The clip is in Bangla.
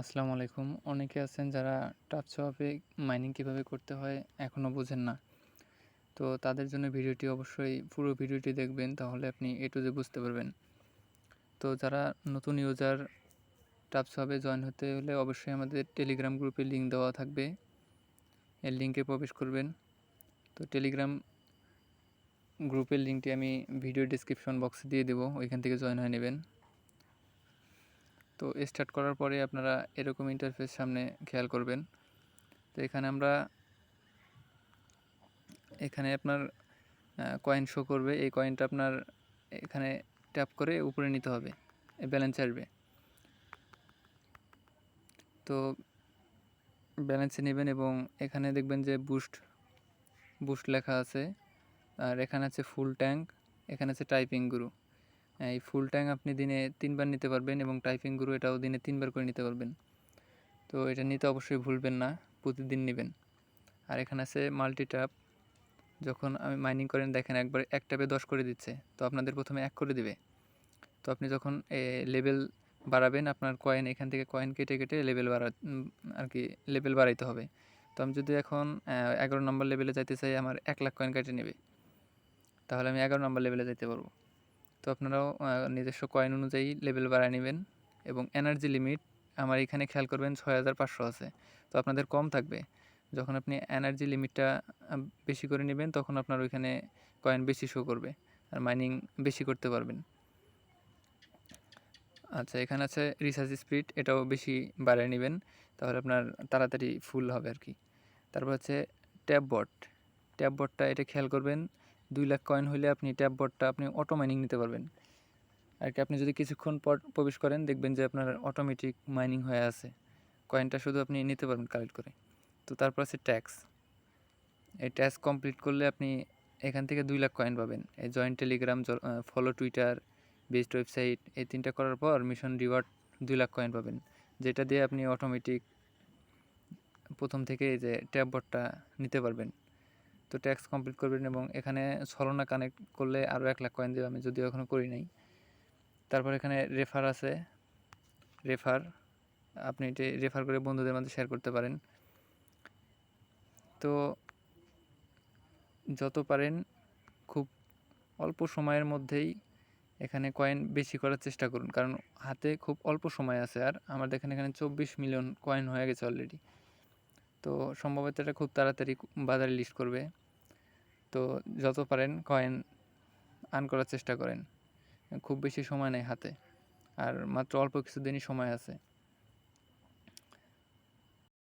আসসালামু আলাইকুম। অনেকে আছেন যারা টাপ শপে মাইনিং কীভাবে করতে হয় এখনও বোঝেন না। তো তাদের জন্য ভিডিওটি অবশ্যই পুরো ভিডিওটি দেখবেন, তাহলে আপনি এ টু বুঝতে পারবেন। তো যারা নতুন ইউজার টাপ শপে জয়েন হতে হলে অবশ্যই আমাদের টেলিগ্রাম গ্রুপে লিঙ্ক দেওয়া থাকবে। এর লিঙ্কে প্রবেশ করবেন। তো টেলিগ্রাম গ্রুপের লিঙ্কটি আমি ভিডিও ডিসক্রিপশন বক্সে দিয়ে দেবো, ওইখান থেকে জয়েন হয়ে নেবেন। তো স্টার্ট করার পরে আপনারা এরকম ইন্টারফেস সামনে খেয়াল করবেন। তো এখানে আমরা, এখানে আপনার কয়েন শো করবে। এই কয়েনটা আপনার এখানে ট্যাপ করে উপরে নিতে হবে ব্যালেন্স আসবে। তো ব্যালেন্সে নেবেন এবং এখানে দেখবেন যে বুস্ট বুস্ট লেখা আছে। আর এখানে আছে ফুল ট্যাঙ্ক এখানে আছে টাইপিং গুরু এই ফুল ট্যাঙ্ক আপনি দিনে তিনবার নিতে পারবেন এবং টাইপিং গুরু এটাও দিনে তিনবার করে নিতে পারবেন। তো এটা নিতে অবশ্যই ভুলবেন না, প্রতিদিন নেবেন। আর এখানে আছে মাল্টি ট্যাপ যখন আমি মাইনিং করেন, দেখেন একবার এক ট্যাপে দশ করে দিচ্ছে, তো আপনাদের প্রথমে এক করে দিবে। তো আপনি যখন লেভেল বাড়াবেন, আপনার কয়েন এখান থেকে কয়েন কেটে কেটে লেভেল বাড়া আর কি লেভেল বাড়াইতে হবে। তো আমি যদি এখন এগারো নম্বর লেভেলে যাইতে চাই, আমার এক লাখ কয়েন কেটে নেবে। তাহলে আমি এগারো নম্বর লেভেলে যেতে পারব। তো আপনারাও নিজস্ব কয়েন অনুযায়ী লেভেল বাড়ায় নেবেন এবং এনার্জি লিমিট আমার এখানে খেয়াল করবেন ছয় হাজার পাঁচশো আছে। তো আপনাদের কম থাকবে। যখন আপনি এনার্জি লিমিটটা বেশি করে নেবেন তখন আপনার ওইখানে কয়েন বেশি শো করবে আর মাইনিং বেশি করতে পারবেন। আচ্ছা এখানে আছে রিসার্চ স্পিড এটাও বেশি বাড়িয়ে নেবেন তাহলে আপনার তাড়াতাড়ি ফুল হবে আর কি তারপর হচ্ছে ট্যাব বট ট্যাব বটটা এটা খেয়াল করবেন দুই লাখ কয়েন হলে আপনি ট্যাব বোর্ডটা আপনি অটো মাইনিং নিতে পারবেন। আর কি আপনি যদি কিছুক্ষণ পর প্রবেশ করেন, দেখবেন যে আপনার অটোমেটিক মাইনিং হয়ে আছে। কয়েনটা শুধু আপনি নিতে পারবেন কালেক্ট করে। তো তারপর আছে ট্যাক্স এই ট্যাক্স কমপ্লিট করলে আপনি এখান থেকে দুই লাখ কয়েন পাবেন। এই join Telegram follow Twitter best website এই তিনটা করার পর মিশন রিওয়ার্ড দুই লাখ কয়েন পাবেন। যেটা দিয়ে আপনি অটোমেটিক প্রথম থেকে যে ট্যাব বোর্ডটা নিতে পারবেন। তো ট্যাক্স কমপ্লিট করবেন এবং এখানে ছলনা কানেক্ট করলে আরও এক লাখ কয়েন দেবে, আমি যদিও এখনও করি নাই। তারপর এখানে রেফার আছে। রেফার আপনি এটি রেফার করে বন্ধুদের মধ্যে শেয়ার করতে পারেন। তো যত পারেন, খুব অল্প সময়ের মধ্যেই এখানে কয়েন বেশি করার চেষ্টা করুন। কারণ হাতে খুব অল্প সময় আছে। আর আমাদের এখানে এখানে চব্বিশ মিলিয়ন কয়েন হয়ে গেছে অলরেডি তো সম্ভবত এটা খুব তাড়াতাড়ি বাজারে লিস্ট করবে। তো যত পারেন কয়েন আর্ন করার চেষ্টা করেন। খুব বেশি সময় নেই হাতে। আর মাত্র অল্প কিছুদিনই সময় আছে।